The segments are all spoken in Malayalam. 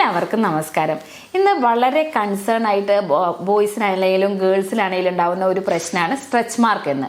എല്ലാവർക്കും നമസ്കാരം. ഇന്ന് വളരെ കൺസേൺ ആയിട്ട് ബോയ്സിനാണെങ്കിലും ഗേൾസിനാണെങ്കിലും ഉണ്ടാകുന്ന ഒരു പ്രശ്നമാണ് സ്ട്രെച്ച് മാർക്ക് എന്ന്.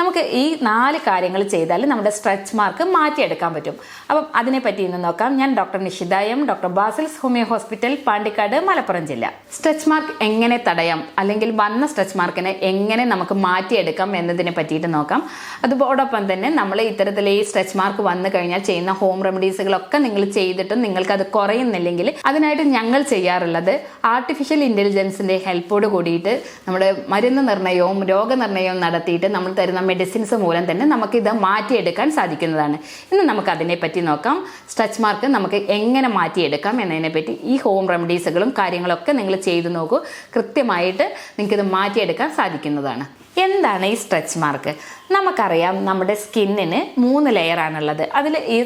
നമുക്ക് ഈ നാല് കാര്യങ്ങൾ ചെയ്താൽ നമ്മുടെ സ്ട്രെച്ച് മാർക്ക് മാറ്റിയെടുക്കാൻ പറ്റും. അപ്പം അതിനെപ്പറ്റി ഇന്ന് നോക്കാം. ഞാൻ doctor Nishitha M doctor Basil's homoeo hospital Pandikkad Malappuram ജില്ല. സ്ട്രെച്ച് മാർക്ക് എങ്ങനെ തടയാം? അല്ലെങ്കിൽ വന്ന സ്ട്രെച്ച് മാർക്കിനെ എങ്ങനെ നമുക്ക് മാറ്റിയെടുക്കാം എന്നതിനെ പറ്റിയിട്ട് നോക്കാം. അതോടൊപ്പം തന്നെ നമ്മൾ ഇത്തരത്തിൽ ഈ സ്ട്രെച്ച് മാർക്ക് വന്നു കഴിഞ്ഞാൽ ചെയ്യുന്ന ഹോം റെമഡീസുകളൊക്കെ നിങ്ങൾ ചെയ്തിട്ടും നിങ്ങൾക്ക് അത് കുറയുന്നില്ലെങ്കിൽ അതിനായിട്ട് ഞങ്ങൾ ചെയ്യാറുള്ളത് ആർട്ടിഫിഷ്യൽ ഇന്റലിജൻസിന്റെ ഹെൽപ്പോട് കൂടിയിട്ട് നമ്മുടെ മരുന്ന് നിർണയവും രോഗനിർണയവും നടത്തിയിട്ട് നമ്മൾ തരുന്ന മെഡിസിൻസ് മൂലം തന്നെ നമുക്കിത് മാറ്റിയെടുക്കാൻ സാധിക്കുന്നതാണ്. ഇന്ന് നമുക്ക് അതിനെപ്പറ്റി നോക്കാം. സ്ട്രെച്ച് മാർക്ക് നമുക്ക് എങ്ങനെ മാറ്റിയെടുക്കാം എന്നതിനെ പറ്റി ഈ ഹോം റെമഡീസുകളും കാര്യങ്ങളൊക്കെ നിങ്ങൾ ചെയ്തു നോക്കൂ. കൃത്യമായിട്ട് നിങ്ങൾക്കിത് മാറ്റിയെടുക്കാൻ സാധിക്കുന്നതാണ്. എന്താണ് ഈ സ്ട്രെച്ച് മാർക്ക് നമുക്കറിയാം നമ്മുടെ സ്കിന്നിന് മൂന്ന് ലെയറാണുള്ളത് അതിൽ ഈ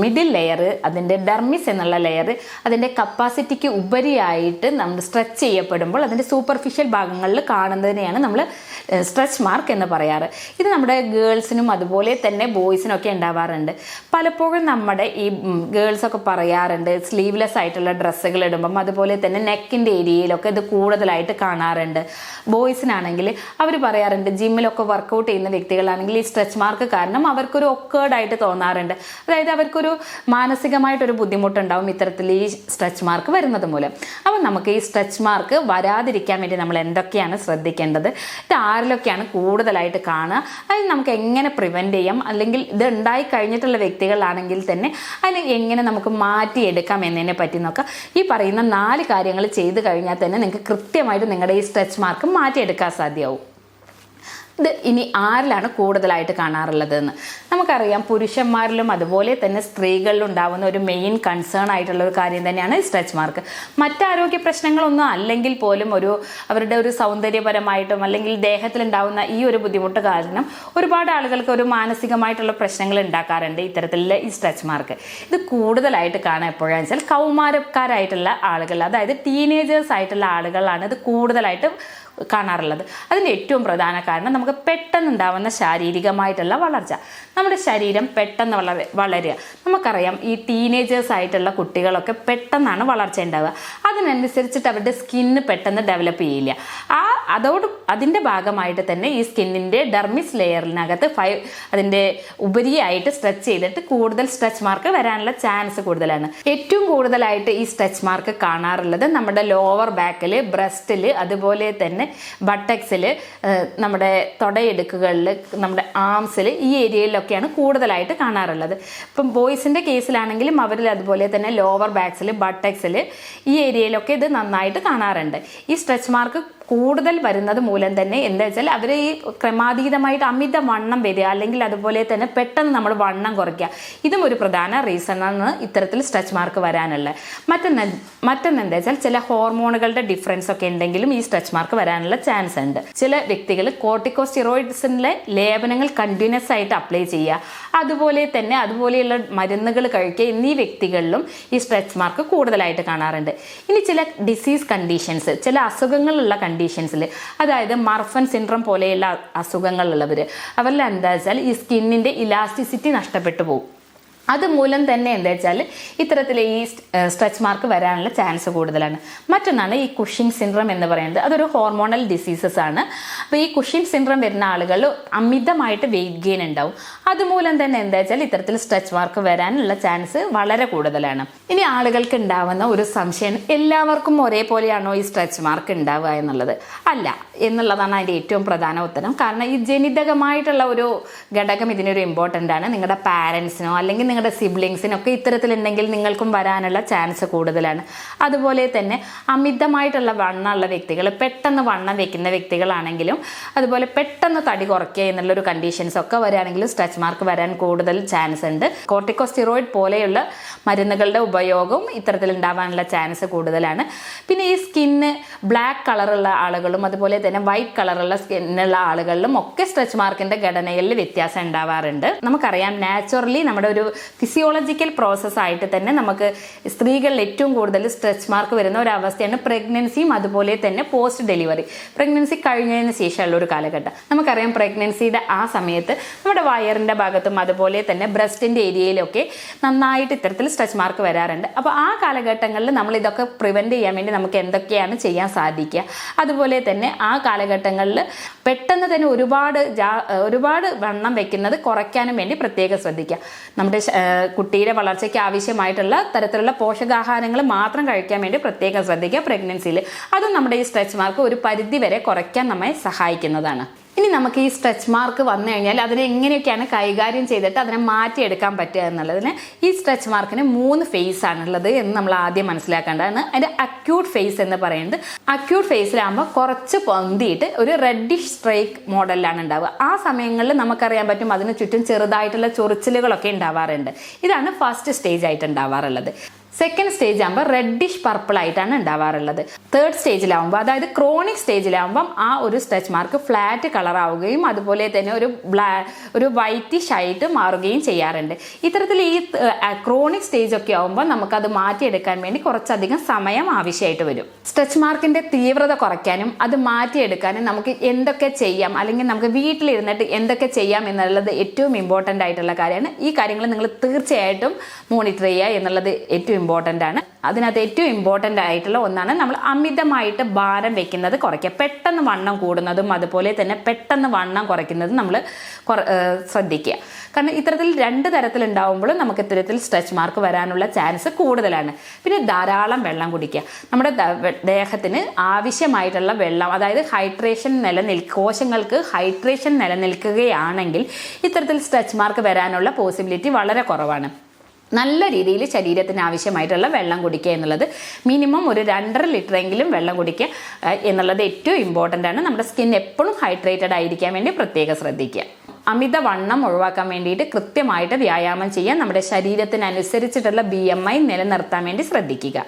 മിഡിൽ ലെയർ അതിന്റെ ഡെർമിസ് എന്നുള്ള ലെയർ അതിന്റെ കപ്പാസിറ്റിക്ക് ഉപരിയായിട്ട് നമ്മൾ സ്ട്രെച്ച് ചെയ്യപ്പെടുമ്പോൾ അതിന്റെ സൂപ്പർഫിഷ്യൽ ഭാഗങ്ങളിൽ കാണുന്നതിനെയാണ് നമ്മൾ സ്ട്രെച്ച് മാർക്ക് എന്ന് പറയാറ്. ഇത് നമ്മുടെ ഗേൾസിനും അതുപോലെ തന്നെ ബോയ്സിനും ഒക്കെ ഉണ്ടാവാറുണ്ട്. പലപ്പോഴും നമ്മുടെ ഈ ഗേൾസൊക്കെ പറയാറുണ്ട് സ്ലീവ്ലെസ് ആയിട്ടുള്ള ഡ്രസ്സുകൾ ഇടുമ്പം അതുപോലെ തന്നെ നെക്കിന്റെ ഏരിയയിലൊക്കെ ഇത് കൂടുതലായിട്ട് കാണാറുണ്ട്. ബോയ്സിനാണെങ്കിൽ അവർ പറയാറുണ്ട് ജിമ്മിലൊക്കെ വർക്കൗട്ട് ചെയ്യുന്ന വ്യക്തികളാണെങ്കിൽ ഈ സ്ട്രെച്ച് മാർക്ക് കാരണം അവർക്കൊരു ഒക്കേർഡായിട്ട് തോന്നാറുണ്ട്. അതായത് അവർക്കൊരു മാനസികമായിട്ടൊരു ബുദ്ധിമുട്ടുണ്ടാവും ഇത്തരത്തിൽ ഈ സ്ട്രെച്ച് മാർക്ക് വരുന്നത് മൂലം. അപ്പം നമുക്ക് ഈ സ്ട്രെച്ച് മാർക്ക് വരാതിരിക്കാൻ വേണ്ടി നമ്മൾ എന്തൊക്കെയാണ് ശ്രദ്ധിക്കേണ്ടത്? ഇത് ആരിലൊക്കെയാണ് കൂടുതലായിട്ട് കാണുക? അതിന് നമുക്ക് എങ്ങനെ പ്രിവെന്റ് ചെയ്യാം? അല്ലെങ്കിൽ ഇത് ഉണ്ടായി കഴിഞ്ഞിട്ടുള്ള വ്യക്തികളാണെങ്കിൽ തന്നെ അതിന് എങ്ങനെ നമുക്ക് മാറ്റിയെടുക്കാം എന്നതിനെ പറ്റി നോക്കാം. ഈ പറയുന്ന നാല് കാര്യങ്ങൾ ചെയ്തു കഴിഞ്ഞാൽ തന്നെ നിങ്ങൾക്ക് കൃത്യമായിട്ട് നിങ്ങളുടെ ഈ സ്ട്രെച്ച് മാർക്ക് മാറ്റിയെടുക്കാൻ സാധ്യമാവും. ഇത് ഇനി ആരിലാണ് കൂടുതലായിട്ട് കാണാറുള്ളതെന്ന്? നമുക്കറിയാം പുരുഷന്മാരിലും അതുപോലെ തന്നെ സ്ത്രീകളിലും ഉണ്ടാവുന്ന ഒരു മെയിൻ കൺസേൺ ആയിട്ടുള്ള ഒരു കാര്യം തന്നെയാണ് സ്ട്രെച്ച് മാർക്ക് മറ്റാരോഗ്യ പ്രശ്നങ്ങളൊന്നും അല്ലെങ്കിൽ പോലും ഒരു അവരുടെ ഒരു സൗന്ദര്യപരമായിട്ടും അല്ലെങ്കിൽ ദേഹത്തിലുണ്ടാവുന്ന ഈ ഒരു ബുദ്ധിമുട്ട് കാരണം ഒരുപാട് ആളുകൾക്ക് ഒരു മാനസികമായിട്ടുള്ള പ്രശ്നങ്ങൾ ഉണ്ടാക്കാറുണ്ട് ഇത്തരത്തിലുള്ള ഈ സ്ട്രെച്ച് മാർക്ക് ഇത് കൂടുതലായിട്ട് കാണാൻ എപ്പോഴാന്ന് വെച്ചാൽ കൗമാരക്കാരായിട്ടുള്ള ആളുകൾ അതായത് ടീനേജേഴ്സ് ആയിട്ടുള്ള ആളുകളാണ് ഇത് കൂടുതലായിട്ട് കാണാറുള്ളത്. അതിന്റെ ഏറ്റവും പ്രധാന കാരണം നമുക്ക് പെട്ടെന്ന് ഉണ്ടാവുന്ന ശാരീരികമായിട്ടുള്ള വളർച്ച. നമ്മുടെ ശരീരം പെട്ടെന്ന് വളര വളരുക. നമുക്കറിയാം ഈ ടീനേജേഴ്സ് ആയിട്ടുള്ള കുട്ടികളൊക്കെ പെട്ടെന്നാണ് വളർച്ച ഉണ്ടാവുക അതിനനുസരിച്ചിട്ട് അവരുടെ സ്കിന്ന് പെട്ടെന്ന് ഡെവലപ്പ് ചെയ്യില്ല. ആ അതോട് അതിന്റെ ഭാഗമായിട്ട് തന്നെ ഈ സ്കിന്നിന്റെ ഡെർമിസ് ലെയറിനകത്ത് ഫൈ അതിന്റെ ഉപരിയായിട്ട് സ്ട്രെച്ച് ചെയ്തിട്ട് കൂടുതൽ സ്ട്രെച്ച് മാർക്ക് വരാനുള്ള ചാൻസ് കൂടുതലാണ്. ഏറ്റവും കൂടുതലായിട്ട് ഈ സ്ട്രെച്ച് മാർക്ക് കാണാറുള്ളത് നമ്മുടെ ലോവർ ബാക്കിൽ ബ്രസ്റ്റിൽ അതുപോലെ തന്നെ ബട്ടക്സിൽ നമ്മുടെ തുടയെടുക്കുകളിൽ നമ്മുടെ ആംസിൽ ഈ ഏരിയയിലൊക്കെയാണ് കൂടുതലായിട്ട് കാണാറുള്ളത്. ഇപ്പം ബോയ്സിന്റെ കേസിലാണെങ്കിലും അവരിൽ അതുപോലെ തന്നെ ലോവർ ബാക്സിൽ ബട്ടക്സിൽ ഈ ഏരിയയിലൊക്കെ ഇത് നന്നായിട്ട് കാണാറുണ്ട്. ഈ സ്ട്രെച്ച് മാർക്ക് കൂടുതൽ വരുന്നത് മൂലം തന്നെ എന്താ വെച്ചാൽ അവർ ഈ ക്രമാതീതമായിട്ട് അമിത വണ്ണം വരിക അല്ലെങ്കിൽ അതുപോലെ തന്നെ പെട്ടെന്ന് നമ്മൾ വണ്ണം കുറയ്ക്കുക. ഇതും ഒരു പ്രധാന റീസണാണ് ഇത്തരത്തിൽ സ്ട്രെച്ച് മാർക്ക് വരാനുള്ളത് മറ്റൊന്ന് മറ്റൊന്ന് എന്താ വെച്ചാൽ ചില ഹോർമോണുകളുടെ ഡിഫറൻസ് ഒക്കെ ഉണ്ടെങ്കിലും ഈ സ്ട്രെച്ച് മാർക്ക് വരാനുള്ള ചാൻസ് ഉണ്ട്. ചില വ്യക്തികൾ കോർട്ടിക്കോസ്റ്റിറോയിഡ്സിന്റെ ലേപനങ്ങൾ കണ്ടിന്യൂസ് ആയിട്ട് അപ്ലൈ ചെയ്യുക. അതുപോലെ തന്നെ അതുപോലെയുള്ള മരുന്നുകൾ കഴിക്കുക എന്നീ വ്യക്തികളിലും ഈ സ്ട്രെച്ച് മാർക്ക് കൂടുതലായിട്ട് കാണാറുണ്ട്. ഇനി ചില ഡിസീസ് കണ്ടീഷൻസ് ചില അസുഖങ്ങളുള്ള കണ്ടീഷൻസിൽ അതായത് മർഫൻ സിൻഡ്രം പോലെയുള്ള അസുഖങ്ങളുള്ളവർ അവരിൽ എന്താ വെച്ചാൽ ഈ സ്കിന്നിന്റെ ഇലാസ്റ്റിസിറ്റി നഷ്ടപ്പെട്ടു പോകും അതുമൂലം തന്നെ എന്താ വെച്ചാൽ ഇത്തരത്തിൽ ഈ സ്ട്രെച്ച് മാർക്ക് വരാനുള്ള ചാൻസ് കൂടുതലാണ്. മറ്റൊന്നാണ് ഈ കുഷിൻ സിൻഡ്രം എന്ന് പറയുന്നത്. അതൊരു ഹോർമോണൽ ഡിസീസസ് ആണ്. അപ്പോൾ ഈ കുഷിൻ സിൻഡ്രം വരുന്ന ആളുകൾ അമിതമായിട്ട് വെയിറ്റ് ഗെയിൻ ഉണ്ടാവും. അതുമൂലം തന്നെ എന്താ വെച്ചാൽ ഇത്തരത്തിൽ സ്ട്രെച്ച് മാർക്ക് വരാനുള്ള ചാൻസ് വളരെ കൂടുതലാണ്. ഇനി ആളുകൾക്ക് ഉണ്ടാവുന്ന ഒരു സംശയം എല്ലാവർക്കും ഒരേപോലെയാണോ ഈ സ്ട്രെച്ച് മാർക്ക് ഉണ്ടാവുക എന്നുള്ളത്? അല്ല എന്നുള്ളതാണ് അതിന്റെ ഏറ്റവും പ്രധാന ഉത്തരം. കാരണം ഈ ജനിതകമായിട്ടുള്ള ഒരു ഘടകം ഇതിനൊരു ഇമ്പോർട്ടന്റ് ആണ്. നിങ്ങളുടെ പാരൻസിനോ അല്ലെങ്കിൽ നിങ്ങളുടെ സിബ്ലിങ്സിനൊക്കെ ഇത്തരത്തിലുണ്ടെങ്കിൽ നിങ്ങൾക്കും വരാനുള്ള ചാൻസ് കൂടുതലാണ്. അതുപോലെ തന്നെ അമിതമായിട്ടുള്ള വണ്ണമുള്ള വ്യക്തികൾ പെട്ടെന്ന് വണ്ണം വെക്കുന്ന വ്യക്തികളാണെങ്കിലും അതുപോലെ പെട്ടെന്ന് തടി കുറയ്ക്കുക എന്നുള്ളൊരു കണ്ടീഷൻസ് ഒക്കെ വരികയാണെങ്കിലും സ്ട്രെച്ച് മാർക്ക് വരാൻ കൂടുതൽ ചാൻസ് ഉണ്ട്. കോർട്ടിക്കോസ്റ്റിറോയിഡ് പോലെയുള്ള മരുന്നുകളുടെ ഉപയോഗവും ഇത്തരത്തിൽ ഉണ്ടാവാനുള്ള ചാൻസ് കൂടുതലാണ്. പിന്നെ ഈ സ്കിന്ന് ബ്ലാക്ക് കളറുള്ള ആളുകളും അതുപോലെ തന്നെ വൈറ്റ് കളറുള്ള സ്കിന്നുള്ള ആളുകളിലും ഒക്കെ സ്ട്രെച്ച് മാർക്കിന്റെ ഘടനയിൽ വ്യത്യാസം ഉണ്ടാവാറുണ്ട്. നമുക്കറിയാം നാച്ചുറലി നമ്മുടെ ഒരു ഫിസിയോളജിക്കൽ പ്രോസസ്സായിട്ട് തന്നെ നമുക്ക് സ്ത്രീകളിൽ ഏറ്റവും കൂടുതൽ സ്ട്രെച്ച് മാർക്ക് വരുന്ന ഒരു അവസ്ഥയാണ് പ്രഗ്നൻസിയും അതുപോലെ തന്നെ പോസ്റ്റ് ഡെലിവറി പ്രഗ്നൻസി കഴിഞ്ഞതിന് ശേഷമുള്ള ഒരു കാലഘട്ടം. നമുക്കറിയാം പ്രഗ്നൻസിയുടെ ആ സമയത്ത് നമ്മുടെ വയറിന്റെ ഭാഗത്തും അതുപോലെ തന്നെ ബ്രസ്റ്റിന്റെ ഏരിയയിലൊക്കെ നന്നായിട്ട് ഇത്തരത്തിൽ സ്ട്രെച്ച് മാർക്ക് വരാറുണ്ട്. അപ്പോൾ ആ കാലഘട്ടങ്ങളിൽ നമ്മൾ ഇതൊക്കെ പ്രിവെന്റ് ചെയ്യാൻ വേണ്ടി നമുക്ക് എന്തൊക്കെയാണ് ചെയ്യാൻ സാധിക്കുക? അതുപോലെ തന്നെ ആ കാലഘട്ടങ്ങളിൽ പെട്ടെന്ന് തന്നെ ഒരുപാട് ഒരുപാട് വണ്ണം വെക്കുന്നത് കുറയ്ക്കാനും വേണ്ടി പ്രത്യേകം ശ്രദ്ധിക്കുക. നമ്മുടെ കുട്ടിയുടെ വളർച്ചയ്ക്ക് ആവശ്യമായിട്ടുള്ള തരത്തിലുള്ള പോഷകാഹാരങ്ങൾ മാത്രം കഴിക്കാൻ വേണ്ടി പ്രത്യേകം ശ്രദ്ധിക്കുക പ്രഗ്നൻസിയിൽ അതും നമ്മുടെ ഈ സ്ട്രെച്ച് മാർക്ക് ഒരു പരിധി വരെ കുറയ്ക്കാൻ നമ്മെ സഹായിക്കുന്നതാണ്. ഇനി നമുക്ക് ഈ സ്ട്രെച്ച് മാർക്ക് വന്നു കഴിഞ്ഞാൽ അതിനെ എങ്ങനെയൊക്കെയാണ് കൈകാര്യം ചെയ്തിട്ട് അതിനെ മാറ്റിയെടുക്കാൻ പറ്റുക എന്നുള്ളതിന് ഈ സ്ട്രെച്ച് മാർക്കിന് മൂന്ന് ഫേസ് ആണുള്ളത് എന്ന് നമ്മൾ ആദ്യം മനസ്സിലാക്കേണ്ടതാണ്. അതിന്റെ അക്യൂട്ട് ഫേസ് എന്ന് പറയുന്നത് അക്യൂട്ട് ഫേസിലാകുമ്പോൾ കുറച്ച് പൊന്തിയിട്ട് ഒരു റെഡിഷ് സ്ട്രൈക്ക് മോഡലിലാണ് ഉണ്ടാവുക. ആ സമയങ്ങളിൽ നമുക്കറിയാൻ പറ്റും അതിന് ചുറ്റും ചെറുതായിട്ടുള്ള ചൊറിച്ചിലുകളൊക്കെ ഉണ്ടാവാറുണ്ട്. ഇതാണ് ഫസ്റ്റ് സ്റ്റേജ് ആയിട്ട് ഉണ്ടാവാറുള്ളത്. സെക്കൻഡ് സ്റ്റേജ് ആകുമ്പോൾ റെഡിഷ് പർപ്പിൾ ആയിട്ടാണ് ഉണ്ടാവാറുള്ളത്. തേർഡ് സ്റ്റേജിലാവുമ്പോൾ അതായത് ക്രോണിക് സ്റ്റേജിലാവുമ്പം ആ ഒരു സ്ട്രെച്ച് മാർക്ക് ഫ്ലാറ്റ് കളർ ആവുകയും അതുപോലെ തന്നെ ഒരു ബ്ലാ ഒരു വൈറ്റിഷ് ആയിട്ട് മാറുകയും ചെയ്യാറുണ്ട്. ഇത്തരത്തിൽ ഈ ക്രോണിക് സ്റ്റേജ് ഒക്കെ ആവുമ്പോൾ നമുക്കത് മാറ്റിയെടുക്കാൻ വേണ്ടി കുറച്ചധികം സമയം ആവശ്യമായിട്ട് വരും. സ്ട്രെച്ച് മാർക്കിന്റെ തീവ്രത കുറയ്ക്കാനും അത് മാറ്റിയെടുക്കാനും നമുക്ക് എന്തൊക്കെ ചെയ്യാം അല്ലെങ്കിൽ നമുക്ക് വീട്ടിലിരുന്നിട്ട് എന്തൊക്കെ ചെയ്യാം എന്നുള്ളത് ഏറ്റവും ഇമ്പോർട്ടന്റ് ആയിട്ടുള്ള കാര്യമാണ്. ഈ കാര്യങ്ങൾ നിങ്ങൾ തീർച്ചയായിട്ടും മോണിറ്റർ ചെയ്യുക എന്നുള്ളത് ഏറ്റവും ഇമ്പോർട്ടന്റ് ആണ്. അതിനകത്ത് ഏറ്റവും ഇമ്പോർട്ടന്റ് ആയിട്ടുള്ള ഒന്നാണ് നമ്മൾ അമിതമായിട്ട് ഭാരം വെക്കുന്നത് കുറയ്ക്കുക. പെട്ടെന്ന് വണ്ണം കൂടുന്നതും അതുപോലെ തന്നെ പെട്ടെന്ന് വണ്ണം കുറയ്ക്കുന്നതും നമ്മൾ ശ്രദ്ധിക്കുക. കാരണം ഇത്തരത്തിൽ രണ്ട് തരത്തിലുണ്ടാവുമ്പോൾ നമുക്ക് ഇത്തരത്തിൽ സ്ട്രെച്ച് മാർക്ക് വരാനുള്ള ചാൻസ് കൂടുതലാണ്. പിന്നെ ധാരാളം വെള്ളം കുടിക്കുക. നമ്മുടെ ദേഹത്തിന് ആവശ്യമായിട്ടുള്ള വെള്ളം അതായത് ഹൈഡ്രേഷൻ നിലനിൽ കോശങ്ങൾക്ക് ഹൈഡ്രേഷൻ നിലനിൽക്കുകയാണെങ്കിൽ ഇത്തരത്തിൽ സ്ട്രെച്ച് മാർക്ക് വരാനുള്ള പോസിബിലിറ്റി വളരെ കുറവാണ്. നല്ല രീതിയിൽ ശരീരത്തിന് ആവശ്യമായിട്ടുള്ള വെള്ളം കുടിക്കുക എന്നുള്ളത്. മിനിമം ഒരു രണ്ടര ലിറ്റർ എങ്കിലും വെള്ളം കുടിക്കുക എന്നുള്ളത് ഏറ്റവും ഇമ്പോർട്ടന്റ് ആണ്. നമ്മുടെ സ്കിൻ എപ്പോഴും ഹൈഡ്രേറ്റഡ് ആയിരിക്കാൻ വേണ്ടി പ്രത്യേകം ശ്രദ്ധിക്കുക. അമിത വണ്ണം ഒഴിവാക്കാൻ വേണ്ടിയിട്ട് കൃത്യമായിട്ട് വ്യായാമം ചെയ്യാൻ നമ്മുടെ ശരീരത്തിനനുസരിച്ചിട്ടുള്ള ബി എം ഐ നിലനിർത്താൻ വേണ്ടി ശ്രദ്ധിക്കുക.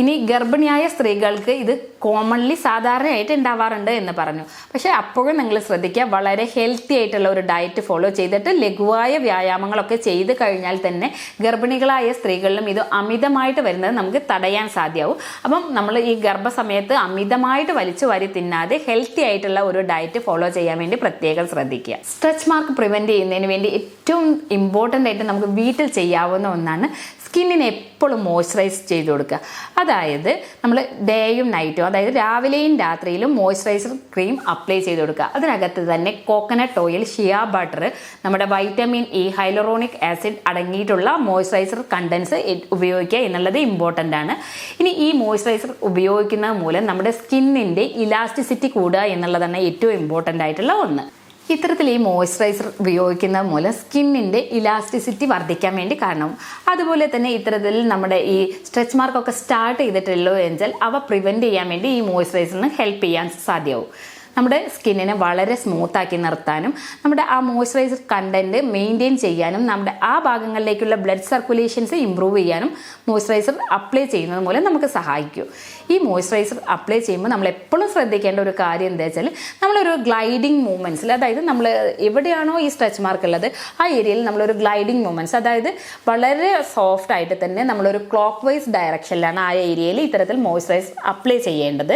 ഇനി ഗർഭിണിയായ സ്ത്രീകൾക്ക് ഇത് കോമൺലി സാധാരണയായിട്ട് ഉണ്ടാവാറുണ്ട് എന്ന് പറഞ്ഞു. പക്ഷേ അപ്പോഴും നിങ്ങൾ ശ്രദ്ധിക്കുക വളരെ ഹെൽത്തി ആയിട്ടുള്ള ഒരു ഡയറ്റ് ഫോളോ ചെയ്തിട്ട് ലഘുവായ വ്യായാമങ്ങളൊക്കെ ചെയ്ത് കഴിഞ്ഞാൽ തന്നെ ഗർഭിണികളായ സ്ത്രീകളിലും ഇത് അമിതമായിട്ട് വരുന്നത് നമുക്ക് തടയാൻ സാധ്യമാവും. അപ്പം നമ്മൾ ഈ ഗർഭസമയത്ത് അമിതമായിട്ട് വലിച്ചു വാരി തിന്നാതെ ഹെൽത്തി ആയിട്ടുള്ള ഒരു ഡയറ്റ് ഫോളോ ചെയ്യാൻ വേണ്ടി പ്രത്യേകം ശ്രദ്ധിക്കുക. സ്ട്രെച്ച് മാർക്ക് പ്രിവെന്റ് ചെയ്യുന്നതിന് വേണ്ടി ഏറ്റവും ഇമ്പോർട്ടന്റ് ആയിട്ട് നമുക്ക് വീട്ടിൽ ചെയ്യാവുന്ന ഒന്നാണ് സ്കിന്നിനെ എപ്പോഴും മോയ്സ്ചറൈസ് ചെയ്ത് കൊടുക്കുക. അതായത് നമ്മൾ ഡേയും നൈറ്റും അതായത് രാവിലെയും രാത്രിയിലും മോയ്സ്ചറൈസർ ക്രീം അപ്ലൈ ചെയ്ത് കൊടുക്കുക. അതിനകത്ത് തന്നെ കോക്കനട്ട് ഓയിൽ ഷിയ ബട്ടർ നമ്മുടെ വൈറ്റമിൻ ഇ ഹൈലറോണിക് ആസിഡ് അടങ്ങിയിട്ടുള്ള മോയ്സ്ചറൈസർ കണ്ടൻസ് ഉപയോഗിക്കുക എന്നുള്ളത് ഇമ്പോർട്ടന്റ് ആണ്. ഇനി ഈ മോയ്സ്ചറൈസർ ഉപയോഗിക്കുന്നത് മൂലം നമ്മുടെ സ്കിന്നിന്റെ ഇലാസ്റ്റിസിറ്റി കൂടുക എന്നുള്ളതാണ് ഏറ്റവും ഇമ്പോർട്ടന്റ് ആയിട്ടുള്ള ഒന്ന്. ഇത്തരത്തിൽ ഈ മോയ്സ്ചറൈസർ ഉപയോഗിക്കുന്നത് മൂലം സ്കിന്നിന്റെ ഇലാസ്റ്റിസിറ്റി വർദ്ധിക്കാൻ വേണ്ടി കാരണം. അതുപോലെ തന്നെ ഇത്തരത്തിൽ നമ്മുടെ ഈ സ്ട്രെച്ച് മാർക്കൊക്കെ സ്റ്റാർട്ട് ചെയ്തിട്ടുള്ളൂ എങ്കിൽ അവ പ്രിവെന്റ് ചെയ്യാൻ വേണ്ടി ഈ മോയ്സ്ചറൈസറിന് ഹെൽപ്പ് ചെയ്യാൻ സാധ്യമാവും. നമ്മുടെ സ്കിന്നിനെ വളരെ സ്മൂത്താക്കി നിർത്താനും നമ്മുടെ ആ മോയ്സ്ചറൈസർ കണ്ടന്റ് മെയിന്റെയിൻ ചെയ്യാനും നമ്മുടെ ആ ഭാഗങ്ങളിലേക്കുള്ള ബ്ലഡ് സർക്കുലേഷൻസ് ഇമ്പ്രൂവ് ചെയ്യാനും മോയ്സ്ചറൈസർ അപ്ലൈ ചെയ്യുന്നത് മൂലം നമുക്ക് സഹായിക്കും. ഈ മോയ്സ്ചറൈസർ അപ്ലൈ ചെയ്യുമ്പോൾ നമ്മൾ എപ്പോഴും ശ്രദ്ധിക്കേണ്ട ഒരു കാര്യം എന്താ വെച്ചാൽ നമ്മളൊരു ഗ്ലൈഡിങ് മൂവ്മെന്റ്സിൽ അതായത് നമ്മൾ എവിടെയാണോ ഈ സ്ട്രെച്ച് മാർക്ക് ഉള്ളത് ആ ഏരിയയിൽ നമ്മളൊരു ഗ്ലൈഡിങ് മൂവ്മെന്റ്സ് അതായത് വളരെ സോഫ്റ്റ് ആയിട്ട് തന്നെ നമ്മളൊരു ക്ലോക്ക് വൈസ് ഡയറക്ഷനിലാണ് ആ ഏരിയയിൽ ഇത്തരത്തിൽ മോയ്സ്ചറൈസ് അപ്ലൈ ചെയ്യേണ്ടത്.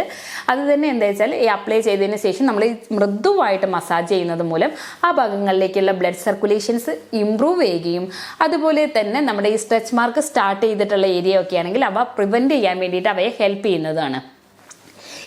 അത് തന്നെ എന്താ വെച്ചാൽ ഈ അപ്ലൈ ചെയ്തതിന് ശേഷം നമ്മൾ മൃദുവായിട്ട് മസാജ് ചെയ്യുന്നത് മൂലം ആ ഭാഗങ്ങളിലേക്കുള്ള ബ്ലഡ് സർക്കുലേഷൻസ് ഇമ്പ്രൂവ് ചെയ്യുകയും അതുപോലെ തന്നെ നമ്മുടെ ഈ സ്ട്രെച്ച് മാർക്ക് സ്റ്റാർട്ട് ചെയ്തിട്ടുള്ള ഏരിയ ഒക്കെ ആണെങ്കിൽ അവ പ്രിവെന്റ് ചെയ്യാൻ വേണ്ടിയിട്ട് അവയെ ഹെൽപ്പ് ചെയ്യുന്നതാണ്.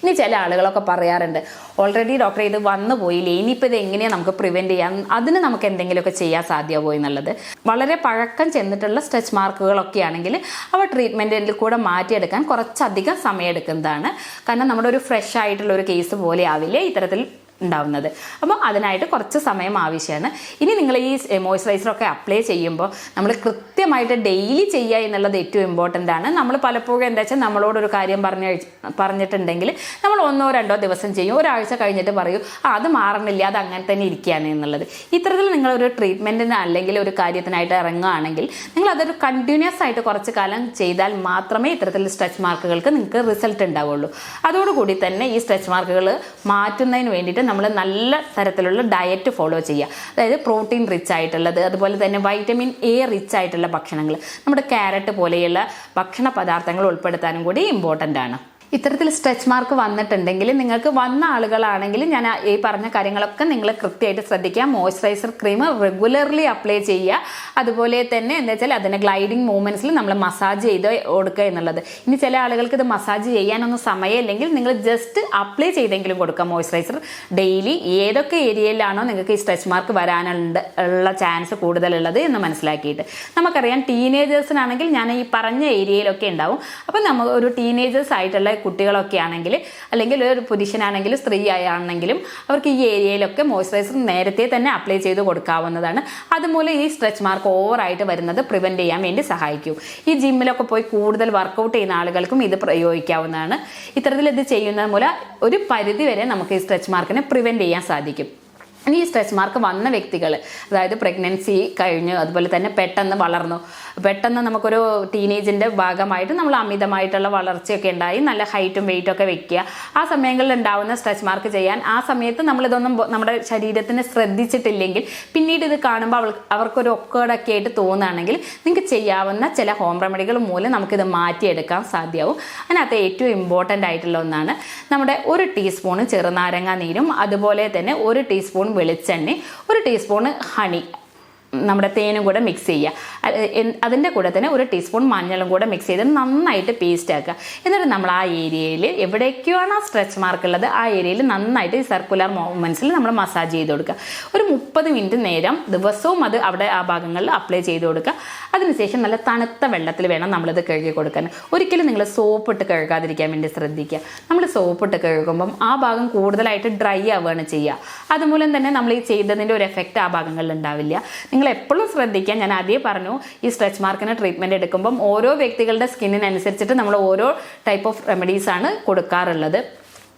ഇനി ചില ആളുകളൊക്കെ പറയാറുണ്ട് ഓൾറെഡി ഡോക്ടറെ ഇത് വന്നു പോയില്ലേ ഇനിയിപ്പോൾ ഇത് എങ്ങനെയാണ് നമുക്ക് പ്രിവെന്റ് ചെയ്യാം അതിന് നമുക്ക് എന്തെങ്കിലുമൊക്കെ ചെയ്യാൻ സാധ്യമാവോ എന്നുള്ളത്? വളരെ പഴക്കം ചെന്നിട്ടുള്ള സ്ട്രെച്ച് മാർക്കുകളൊക്കെ ആണെങ്കിൽ അവ ട്രീറ്റ്മെന്റിൽ കൂടെ മാറ്റിയെടുക്കാൻ കുറച്ചധികം സമയം എടുക്കുന്നതാണ് കാരണം നമ്മുടെ ഒരു ഫ്രഷ് ആയിട്ടുള്ള ഒരു കേസ് പോലെ ആവില്ല ഇത്തരത്തിൽ ഉണ്ടാവുന്നത്. അപ്പോൾ അതിനായിട്ട് കുറച്ച് സമയം ആവശ്യമാണ്. ഇനി നിങ്ങൾ ഈ മോയ്സ്ചറൈസറൊക്കെ അപ്ലൈ ചെയ്യുമ്പോൾ നമ്മൾ കൃത്യമായിട്ട് ഡെയിലി ചെയ്യുക എന്നുള്ളത് ഏറ്റവും ഇമ്പോർട്ടന്റ് ആണ്. നമ്മൾ പലപ്പോഴും എന്താ വെച്ചാൽ നമ്മളോടൊരു കാര്യം പറഞ്ഞ പറഞ്ഞിട്ടുണ്ടെങ്കിൽ നമ്മൾ ഒന്നോ രണ്ടോ ദിവസം ചെയ്യും. ഒരാഴ്ച കഴിഞ്ഞിട്ട് പറയും ആ അത് മാറണില്ല അത് അങ്ങനെ തന്നെ ഇരിക്കുകയാണ് എന്നുള്ളത്. ഇത്തരത്തിൽ നിങ്ങളൊരു ട്രീറ്റ്മെന്റിന് അല്ലെങ്കിൽ ഒരു കാര്യത്തിനായിട്ട് ഇറങ്ങുകയാണെങ്കിൽ നിങ്ങൾ അതൊരു കണ്ടിന്യൂസ് ആയിട്ട് കുറച്ച് കാലം ചെയ്താൽ മാത്രമേ ഇത്തരത്തിൽ സ്ട്രെച്ച് മാർക്കുകൾക്ക് നിങ്ങൾക്ക് റിസൾട്ട് ഉണ്ടാവുള്ളൂ. അതോടുകൂടി തന്നെ ഈ സ്ട്രെച്ച് മാർക്കുകൾ മാറ്റുന്നതിന് വേണ്ടിയിട്ട് നമ്മൾ നല്ല തരത്തിലുള്ള ഡയറ്റ് ഫോളോ ചെയ്യുക. അതായത് പ്രോട്ടീൻ റിച്ച് ആയിട്ടുള്ളത് അതുപോലെ തന്നെ വൈറ്റമിൻ എ റിച്ച് ആയിട്ടുള്ള ഭക്ഷണങ്ങൾ നമ്മുടെ ക്യാരറ്റ് പോലെയുള്ള ഭക്ഷണ പദാർത്ഥങ്ങൾ ഉൾപ്പെടുത്താനും കൂടി ഇമ്പോർട്ടന്റ് ആണ്. ഇത്തരത്തിൽ സ്ട്രെച്ച് മാർക്ക് വന്നിട്ടുണ്ടെങ്കിൽ നിങ്ങൾക്ക് വന്ന ആളുകളാണെങ്കിൽ ഞാൻ ഈ പറഞ്ഞ കാര്യങ്ങളൊക്കെ നിങ്ങൾ കൃത്യമായിട്ട് ശ്രദ്ധിക്കുക. മോയ്സ്ചറൈസർ ക്രീം റെഗുലർലി അപ്ലൈ ചെയ്യുക. അതുപോലെ തന്നെ എന്താ വെച്ചാൽ അതിന്റെ ഗ്ലൈഡിങ് മൂവ്മെന്റ്സിൽ നമ്മൾ മസാജ് ചെയ്ത് കൊടുക്കുക എന്നുള്ളത്. ഇനി ചില ആളുകൾക്ക് ഇത് മസാജ് ചെയ്യാനൊന്നും സമയമില്ലെങ്കിൽ നിങ്ങൾ ജസ്റ്റ് അപ്ലൈ ചെയ്തെങ്കിലും കൊടുക്കുക. മോയ്സ്ചറൈസർ ഡെയിലി ഏതൊക്കെ ഏരിയയിലാണോ നിങ്ങൾക്ക് ഈ സ്ട്രെച്ച് മാർക്ക് വരാനുണ്ട് ഉള്ള ചാൻസ് കൂടുതലുള്ളത് എന്ന് മനസ്സിലാക്കിയിട്ട്. നമുക്കറിയാം ടീനേജേഴ്സിനാണെങ്കിൽ ഞാൻ ഈ പറഞ്ഞ ഏരിയയിലൊക്കെ ഉണ്ടാവും. അപ്പം നമ്മൾ ഒരു ടീനേജേഴ്സ് ആയിട്ടുള്ള കുട്ടികളൊക്കെ ആണെങ്കിൽ അല്ലെങ്കിൽ ഒരു പുരുഷനാണെങ്കിലും സ്ത്രീ ആണെങ്കിലും അവർക്ക് ഈ ഏരിയയിലൊക്കെ മോയ്സ്ചറൈസർ നേരത്തെ തന്നെ അപ്ലൈ ചെയ്ത് കൊടുക്കാവുന്നതാണ്. അതുമൂലം ഈ സ്ട്രെച്ച് മാർക്ക് ഓവറായിട്ട് വരുന്നത് പ്രിവെന്റ് ചെയ്യാൻ വേണ്ടി സഹായിക്കും. ഈ ജിമ്മിലൊക്കെ പോയി കൂടുതൽ വർക്കൗട്ട് ചെയ്യുന്ന ആളുകൾക്കും ഇത് പ്രയോഗിക്കാവുന്നതാണ്. ഇത്തരത്തിൽ ഇത് ചെയ്യുന്നത് മൂലം ഒരു പരിധി വരെ നമുക്ക് ഈ സ്ട്രെച്ച് മാർക്കിനെ പ്രിവെന്റ് ചെയ്യാൻ സാധിക്കും. ഈ സ്ട്രെച്ച് മാർക്ക് വന്ന വ്യക്തികൾ അതായത് പ്രഗ്നൻസി കഴിഞ്ഞു അതുപോലെ തന്നെ പെട്ടെന്ന് വളർന്നു. പെട്ടെന്ന് നമുക്കൊരു ടീനേജിന്റെ ഭാഗമായിട്ട് നമ്മൾ അമിതമായിട്ടുള്ള വളർച്ചയൊക്കെ ഉണ്ടായി നല്ല ഹൈറ്റും വെയിറ്റും ഒക്കെ വെക്കുക. ആ സമയങ്ങളിൽ ഉണ്ടാവുന്ന സ്ട്രെച്ച് മാർക്ക് ചെയ്യാൻ ആ സമയത്ത് നമ്മളിതൊന്നും നമ്മുടെ ശരീരത്തിന് ശ്രദ്ധിച്ചിട്ടില്ലെങ്കിൽ പിന്നീട് ഇത് കാണുമ്പോൾ അവൾ അവർക്കൊരു ഒക്കേടൊക്കെ ആയിട്ട് തോന്നുകയാണെങ്കിൽ നിങ്ങൾക്ക് ചെയ്യാവുന്ന ചില ഹോം റെമഡികൾ മൂലം നമുക്കിത് മാറ്റിയെടുക്കാൻ സാധ്യമാവും. അതിനകത്ത് ഏറ്റവും ഇമ്പോർട്ടന്റ് ആയിട്ടുള്ള ഒന്നാണ് നമ്മുടെ ഒരു ടീസ്പൂണ് ചെറുനാരങ്ങ നീരും അതുപോലെ തന്നെ ഒരു ടീസ്പൂൺ വെളിച്ചെണ്ണ ഒരു ടീസ്പൂണ് ഹണി നമ്മുടെ തേനും കൂടെ മിക്സ് ചെയ്യുക. അതിന്റെ കൂടെ തന്നെ ഒരു ടീസ്പൂൺ മഞ്ഞളും കൂടെ മിക്സ് ചെയ്ത് നന്നായിട്ട് പേസ്റ്റ് ആക്കുക. എന്നിട്ട് നമ്മൾ ആ ഏരിയയിൽ എവിടേക്കാണ് ആ സ്ട്രെച്ച് മാർക്ക് ഉള്ളത് ആ ഏരിയയിൽ നന്നായിട്ട് ഈ സർക്കുലർ മൂവ്മെന്റ്സിൽ നമ്മൾ മസാജ് ചെയ്ത് കൊടുക്കുക. ഒരു മുപ്പത് മിനിറ്റ് നേരം ദിവസവും അത് അവിടെ ആ ഭാഗങ്ങളിൽ അപ്ലൈ ചെയ്ത് കൊടുക്കുക. അതിനുശേഷം നല്ല തണുത്ത വെള്ളത്തിൽ വേണം നമ്മളിത് കഴുകി കൊടുക്കാൻ. ഒരിക്കലും നിങ്ങൾ സോപ്പ് ഇട്ട് കഴുകാതിരിക്കാൻ വേണ്ടി ശ്രദ്ധിക്കുക. നമ്മൾ സോപ്പ് ഇട്ട് കഴുകുമ്പം ആ ഭാഗം കൂടുതലായിട്ട് ഡ്രൈ ആവുകയാണ് ചെയ്യുക. അതുമൂലം തന്നെ നമ്മൾ ഈ ചെയ്തതിന്റെ ഒരു എഫക്റ്റ് ആ ഭാഗങ്ങളിൽ ഉണ്ടാവില്ല. നിങ്ങൾ എപ്പോഴും ശ്രദ്ധിക്കുക ഞാൻ ആദ്യം പറഞ്ഞു ഈ സ്ട്രെച്ച് മാർക്കിന് ട്രീറ്റ്മെന്റ് എടുക്കുമ്പം ഓരോ വ്യക്തികളുടെ സ്കിന്നിനനുസരിച്ചിട്ട് നമ്മൾ ഓരോ ടൈപ്പ് ഓഫ് റെമഡീസ് ആണ് കൊടുക്കാറുള്ളത്.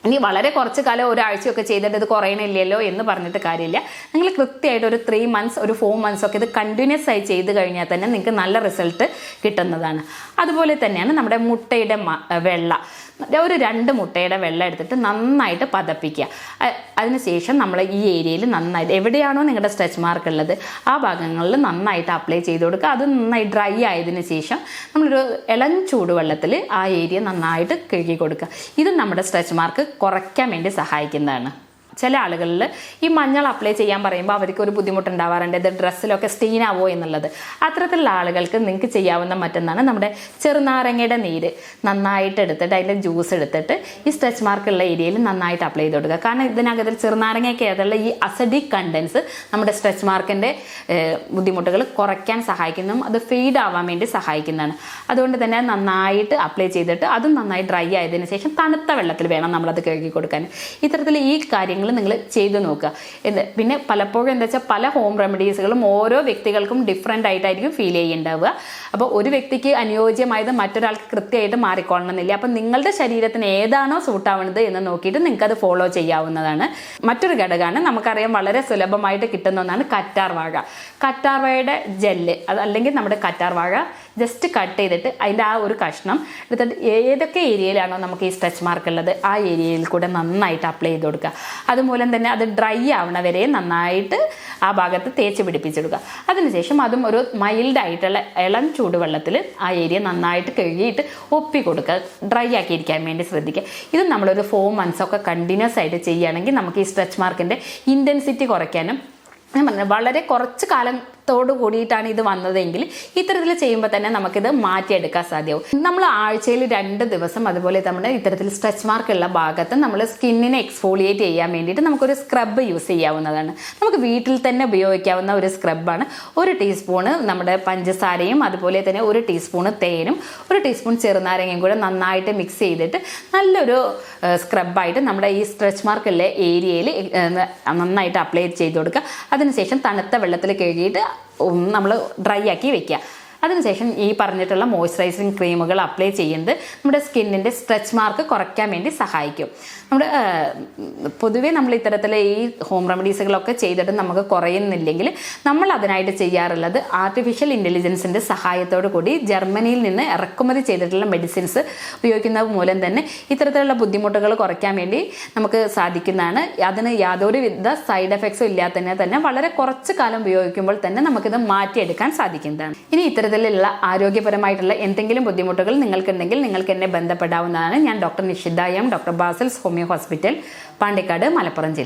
ഇനി വളരെ കുറച്ച് കാലം ഒരാഴ്ചയൊക്കെ ചെയ്തിട്ട് ഇത് കുറയണില്ലല്ലോ എന്ന് പറഞ്ഞിട്ട് കാര്യമില്ല. നിങ്ങൾ കൃത്യമായിട്ട് ഒരു ത്രീ മന്ത്സ് ഒരു ഫോർ മന്ത്സ് ഒക്കെ ഇത് കണ്ടിന്യൂസ് ആയി ചെയ്ത് കഴിഞ്ഞാൽ തന്നെ നിങ്ങൾക്ക് നല്ല റിസൾട്ട് കിട്ടുന്നതാണ്. അതുപോലെ തന്നെയാണ് നമ്മുടെ മുട്ടയുടെ വെള്ള. ഒരു രണ്ട് മുട്ടയുടെ വെള്ളം എടുത്തിട്ട് നന്നായിട്ട് പതപ്പിക്കുക. അതിനുശേഷം നമ്മൾ ഈ ഏരിയയിൽ നന്നായിട്ട് എവിടെയാണോ നിങ്ങളുടെ സ്ട്രെച്ച് മാർക്ക് ഉള്ളത് ആ ഭാഗങ്ങളിൽ നന്നായിട്ട് അപ്ലൈ ചെയ്ത് കൊടുക്കുക. അത് നന്നായി ഡ്രൈ ആയതിനു ശേഷം നമ്മളൊരു ഇളം ചൂടുവെള്ളത്തിൽ ആ ഏരിയ നന്നായിട്ട് കഴുകി കൊടുക്കുക. ഇത് നമ്മുടെ സ്ട്രെച്ച് മാർക്ക് കുറയ്ക്കാൻ വേണ്ടി സഹായിക്കുന്നതാണ്. ചില ആളുകളിൽ ഈ മഞ്ഞൾ അപ്ലൈ ചെയ്യാൻ പറയുമ്പോൾ അവർക്ക് ഒരു ബുദ്ധിമുട്ടുണ്ടാവാറുണ്ട്. ഇത് ഡ്രസ്സിലൊക്കെ സ്റ്റെയിൻ ആവോ എന്നുള്ളത്. അത്തരത്തിലുള്ള ആളുകൾക്ക് നിങ്ങൾക്ക് ചെയ്യാവുന്ന മറ്റൊന്നാണ് നമ്മുടെ ചെറുനാരങ്ങയുടെ നീര്. നന്നായിട്ട് എടുത്തിട്ട് അതിന്റെ ജ്യൂസ് എടുത്തിട്ട് ഈ സ്ട്രെച്ച് മാർക്കുള്ള ഏരിയയിൽ നന്നായിട്ട് അപ്ലൈ ചെയ്ത് കൊടുക്കുക. കാരണം ഇതിനകത്തിൽ ചെറുനാരങ്ങയൊക്കെ ആയിട്ടുള്ള ഈ അസഡിക് കണ്ടൻസ് നമ്മുടെ സ്ട്രെച്ച് മാർക്കിന്റെ ബുദ്ധിമുട്ടുകൾ കുറയ്ക്കാൻ സഹായിക്കുന്നതും അത് ഫെയ്ഡ് ആവാൻ വേണ്ടി സഹായിക്കുന്നതാണ്. അതുകൊണ്ട് തന്നെ നന്നായിട്ട് അപ്ലൈ ചെയ്തിട്ട് അതും നന്നായി ഡ്രൈ ആയതിനു ശേഷം തണുത്ത വെള്ളത്തിൽ വേണം നമ്മളത് കഴുകി കൊടുക്കാൻ. ഇത്തരത്തിൽ ഈ കാര്യങ്ങൾ നിങ്ങൾ ചെയ്തു നോക്കുക. എന്ത്? പിന്നെ പലപ്പോഴും എന്താ വെച്ചാൽ പല ഹോം റെമഡീസുകളും ഓരോ വ്യക്തികൾക്കും ഡിഫറെന്റ് ആയിട്ടായിരിക്കും ഫീൽ ചെയ്യുന്നുണ്ടാവുക അപ്പോൾ ഒരു വ്യക്തിക്ക് അനുയോജ്യമായത് മറ്റൊരാൾക്ക് കൃത്യമായിട്ട് മാറിക്കൊള്ളണമെന്നില്ല. അപ്പം നിങ്ങളുടെ ശരീരത്തിന് ഏതാണോ സൂട്ട് ആവുന്നത് എന്ന് നോക്കിയിട്ട് നിങ്ങൾക്ക് അത് ഫോളോ ചെയ്യാവുന്നതാണ്. മറ്റൊരു ഘടകമാണ് നമുക്കറിയാം വളരെ സുലഭമായിട്ട് കിട്ടുന്ന ഒന്നാണ് കറ്റാർ വാഴ കറ്റാർ വാഴയുടെ ജെല്ല് അത് അല്ലെങ്കിൽ നമ്മുടെ കറ്റാർ വാഴ ജസ്റ്റ് കട്ട് ചെയ്തിട്ട് അതിന്റെ ആ ഒരു കഷ്ണം എടുത്തിട്ട് ഏതൊക്കെ ഏരിയയിലാണോ നമുക്ക് ഈ സ്ട്രെച്ച് മാർക്ക് ഉള്ളത് ആ ഏരിയയിൽ കൂടെ നന്നായിട്ട് അപ്ലൈ ചെയ്ത് കൊടുക്കുക. അതുമൂലം തന്നെ അത് ഡ്രൈ ആവണ വരെ നന്നായിട്ട് ആ ഭാഗത്ത് തേച്ച് പിടിപ്പിച്ചെടുക്കുക അതിനുശേഷം അതും ഒരു മൈൽഡ് ആയിട്ടുള്ള ഇളം ചൂടുവെള്ളത്തിൽ ആ ഏരിയ നന്നായിട്ട് കഴുകിയിട്ട് ഒപ്പി കൊടുക്കുക. ഡ്രൈ ആക്കിയിരിക്കാൻ വേണ്ടി ശ്രദ്ധിക്കുക. ഇത് നമ്മളൊരു ഫോർ മന്ത്സ് ഒക്കെ കണ്ടിന്യൂസ് ആയിട്ട് ചെയ്യുകയാണെങ്കിൽ നമുക്ക് ഈ സ്ട്രെച്ച് മാർക്കിന്റെ ഇന്റൻസിറ്റി കുറയ്ക്കാനും ഞാൻ പറഞ്ഞത് വളരെ കുറച്ച് കാലത്തോട് കൂടിയിട്ടാണ് ഇത് വന്നതെങ്കിൽ ഇത്തരത്തിൽ ചെയ്യുമ്പോൾ തന്നെ നമുക്കിത് മാറ്റിയെടുക്കാൻ സാധ്യമാവും. നമ്മൾ ആഴ്ചയിൽ രണ്ട് ദിവസം അതുപോലെ നമ്മുടെ ഇത്തരത്തിൽ സ്ട്രെച്ച് മാർക്ക് ഉള്ള ഭാഗത്ത് നമ്മൾ സ്കിന്നിനെ എക്സ്ഫോളിയേറ്റ് ചെയ്യാൻ വേണ്ടിയിട്ട് നമുക്കൊരു സ്ക്രബ്ബ് യൂസ് ചെയ്യാവുന്നതാണ്. നമുക്ക് വീട്ടിൽ തന്നെ ഉപയോഗിക്കാവുന്ന ഒരു സ്ക്രബാണ് ഒരു ടീസ്പൂണ് നമ്മുടെ പഞ്ചസാരയും അതുപോലെ തന്നെ ഒരു ടീസ്പൂണ് തേനും ഒരു ടീസ്പൂൺ ചെറുനാരങ്ങയും കൂടെ നന്നായിട്ട് മിക്സ് ചെയ്തിട്ട് നല്ലൊരു സ്ക്രബായിട്ട് നമ്മുടെ ഈ സ്ട്രെച്ച് മാർക്കുള്ള ഏരിയയിൽ നന്നായിട്ട് അപ്ലൈ ചെയ്ത് കൊടുക്കുക. അതിനുശേഷം തണുത്ത വെള്ളത്തിൽ കഴുകിയിട്ട് നമ്മൾ ഡ്രൈ ആക്കി വെക്കുക അതിനുശേഷം ഈ പറഞ്ഞിട്ടുള്ള മോയ്സ്ചറൈസിങ് ക്രീമുകൾ അപ്ലൈ ചെയ്യുന്നത് നമ്മുടെ സ്കിന്നിന്റെ സ്ട്രെച്ച് മാർക്ക് കുറയ്ക്കാൻ വേണ്ടി സഹായിക്കും. നമ്മുടെ പൊതുവേ നമ്മൾ ഇത്തരത്തിലെ ഈ ഹോം റെമഡീസുകളൊക്കെ ചെയ്തിട്ട് നമുക്ക് കുറയുന്നില്ലെങ്കിൽ നമ്മൾ അതിനായിട്ട് ചെയ്യാറുള്ളത് ആർട്ടിഫിഷ്യൽ ഇന്റലിജൻസിന്റെ സഹായത്തോടു കൂടി ജർമ്മനിയിൽ നിന്ന് ഇറക്കുമതി ചെയ്തിട്ടുള്ള മെഡിസിൻസ് ഉപയോഗിക്കുന്നത് മൂലം തന്നെ ഇത്തരത്തിലുള്ള ബുദ്ധിമുട്ടുകൾ കുറയ്ക്കാൻ വേണ്ടി നമുക്ക് സാധിക്കുന്നതാണ്. അതിന് യാതൊരു വിധ സൈഡ് എഫക്ട്സും ഇല്ലാത്തതിനെ തന്നെ വളരെ കുറച്ച് കാലം ഉപയോഗിക്കുമ്പോൾ തന്നെ നമുക്കിത് മാറ്റിയെടുക്കാൻ സാധിക്കുന്നതാണ്. ഇനി ഇത്തരത്തിലുള്ള ആരോഗ്യപരമായിട്ടുള്ള എന്തെങ്കിലും ബുദ്ധിമുട്ടുകൾ നിങ്ങൾക്കുണ്ടെങ്കിൽ നിങ്ങൾക്ക് എന്നെ ബന്ധപ്പെടാവുന്നതാണ്. ഞാൻ doctor Nishitha M doctor Basil's homoeo hospital Pandikkad Malappuram ജില്ല.